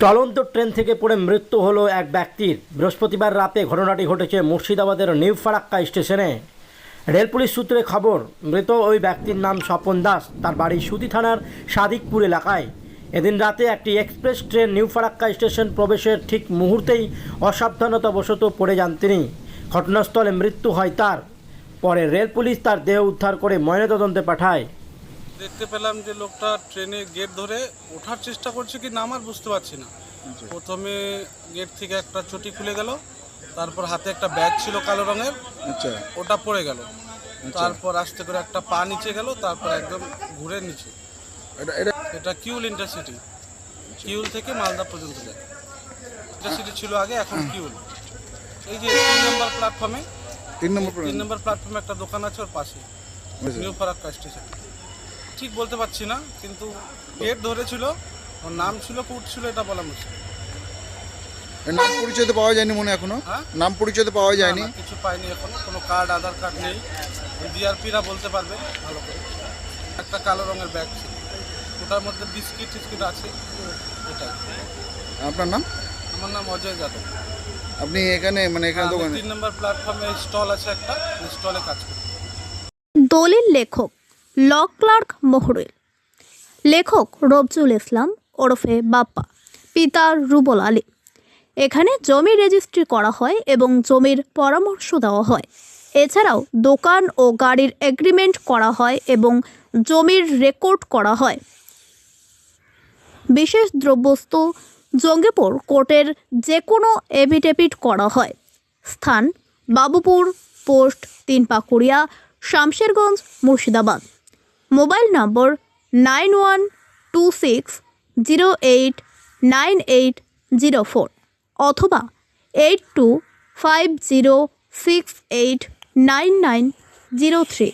চলন্ত ট্রেন থেকে পড়ে মৃত্যু হলো এক ব্যক্তির। বৃহস্পতিবার রাতে ঘটনাটি ঘটেছে মুর্শিদাবাদের নিউ ফারাক্কা স্টেশনে। রেল পুলিশ সূত্রে খবর, মৃত ওই ব্যক্তির নাম স্বপন দাস। তার বাড়ি সুতি থানার সাদিকপুর এলাকায়। এদিন রাতে একটি express train new Farakka station প্রবেশের ঠিক মুহূর্তেই অসাবধানতাবশত পড়ে যান তিনি। ঘটনাস্থলে মৃত্যু হয় তার। পরে রেল পুলিশ তার দেহ উদ্ধার করে ময়নাতদন্তে পাঠায়। দেখতে পেলাম যে লোকটা ট্রেনে গেট ধরে ওঠার চেষ্টা করছে কি না আমার বুঝতে পারছি না। প্রথমে গেট থেকে একটা চটি খুলে গেল তারপর হাতে একটা ব্যাগ ছিল কালো রঙের আচ্ছা। ওটা পড়ে গেল। তারপর আস্তে করে একটা পা নিচে গেল তারপর একদম ঘুরে নিচে। এটা কিউল ইন্টারসিটি। কিউল থেকে মালদা পর্যন্ত যায়। ইন্টারসিটি ছিল আগে এখন কিউল। এই যে তিন নম্বর প্ল্যাটফর্মে তিন নম্বর তিন নম্বর প্ল্যাটফর্মে একটা দোকান আছে ওর পাশে। নিউ ফারাক্কা স্টেশন ঠিক বলতে পারছি না কিন্তু গেট ধরেছিল ওর নাম ছিল কুট ছিল এটা বলা মুশকিল। নাম পরিচয় তো পাওয়া যায়নি মনে হয় এখনও? হ্যাঁ? নাম পরিচয় তো পাওয়া যায়নি না, কিছু পাইনি এখনও কোনো কার্ড আধার কার্ড নেই। ডিআরপিরা বলতে পারবে ভালো করে। একটা কালো রঙের ব্যাগ ছিল। ওটার মধ্যে বিস্কিট টিস্কিট আছে এটাই। আপনার নাম? আমার নাম অজয় যাদব। আপনি এখানে মানে এখানে আমি দোকানে তিন নম্বর প্ল্যাটফর্মে স্টল আছে একটা স্টলে কাজ করি। দলিল লেখক ল ক্লার্ক মহরুল। লেখক রবজুল ইসলাম ওরফে বাপ্পা, পিতা রুবল আলী। এখানে জমি রেজিস্ট্রি করা হয় এবং জমির পরামর্শ দেওয়া হয়। এছাড়াও দোকান ও গাড়ির এগ্রিমেন্ট করা হয় এবং জমির রেকর্ড করা হয়। বিশেষ দ্রব্যস্তু জঙ্গিপুর কোর্টের যে কোনো এভিডেভিট করা হয়। স্থান Babupur, post Tinpakuria, Samserganj, Murshidabad. Mobile number nine one two six zero eight nine eight zero four অথবা eight two five zero six eight nine nine zero three.